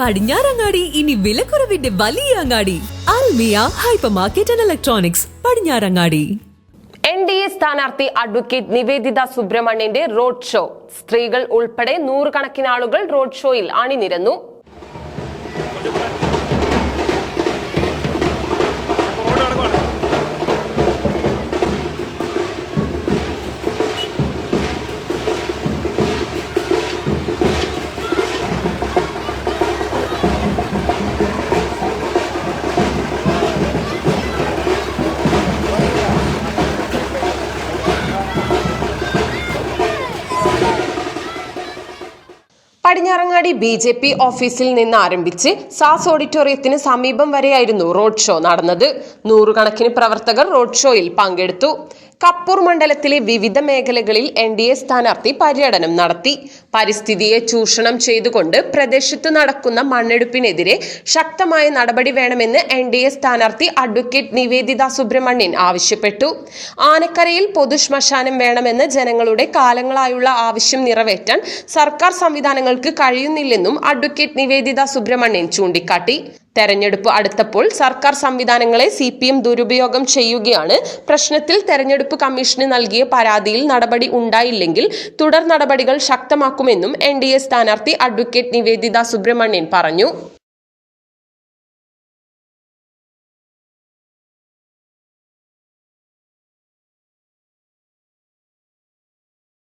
പടിഞ്ഞാറങ്ങാടി ഇനി വിലക്കുറവിന്റെ വലിയ അങ്ങാടി. Almiya hyper market and electronics Padinjarangadi. N D A സ്ഥാനാർത്ഥി അഡ്വക്കേറ്റ് നിവേദിത സുബ്രഹ്മണ്യന്റെ റോഡ് ഷോ. സ്ത്രീകൾ ഉൾപ്പെടെ നൂറുകണക്കിന് ആളുകൾ റോഡ് ഷോയിൽ അണിനിരന്നു. പടിഞ്ഞാറങ്ങാടി ബി ജെ പി ഓഫീസിൽ നിന്ന് ആരംഭിച്ച് സാസ് ഓഡിറ്റോറിയത്തിന് സമീപം വരെയായിരുന്നു റോഡ് ഷോ നടന്നത്. നൂറുകണക്കിന് പ്രവർത്തകർ റോഡ് ഷോയിൽ പങ്കെടുത്തു. കപ്പൂർ മണ്ഡലത്തിലെ വിവിധ മേഖലകളിൽ എൻ ഡി എ സ്ഥാനാർത്ഥി പര്യടനം നടത്തി. പരിസ്ഥിതിയെ ചൂഷണം ചെയ്തുകൊണ്ട് പ്രദേശത്ത് നടക്കുന്ന മണ്ണെടുപ്പിനെതിരെ ശക്തമായ നടപടി വേണമെന്ന് എൻ ഡി എ സ്ഥാനാർത്ഥി അഡ്വക്കേറ്റ് നിവേദിത സുബ്രഹ്മണ്യൻ ആവശ്യപ്പെട്ടു. ആനക്കരയിൽ പൊതുശ്മശാനം വേണമെന്ന് ജനങ്ങളുടെ കാലങ്ങളായുള്ള ആവശ്യം നിറവേറ്റാൻ സർക്കാർ സംവിധാനങ്ങൾക്ക് കഴിയുന്നില്ലെന്നും അഡ്വക്കേറ്റ് നിവേദിത സുബ്രഹ്മണ്യൻ ചൂണ്ടിക്കാട്ടി. തെരഞ്ഞെടുപ്പ് അടുത്തപ്പോൾ സർക്കാർ സംവിധാനങ്ങളെ സി പി എം ദുരുപയോഗം ചെയ്യുകയാണ്. പ്രശ്നത്തിൽ തെരഞ്ഞെടുപ്പ് കമ്മീഷന് നൽകിയ പരാതിയിൽ നടപടി ഉണ്ടായില്ലെങ്കിൽ തുടർ നടപടികൾ ശക്തമാക്കുമെന്നും എൻ ഡി എ സ്ഥാനാർത്ഥി അഡ്വക്കേറ്റ് നിവേദിത സുബ്രഹ്മണ്യൻ പറഞ്ഞു.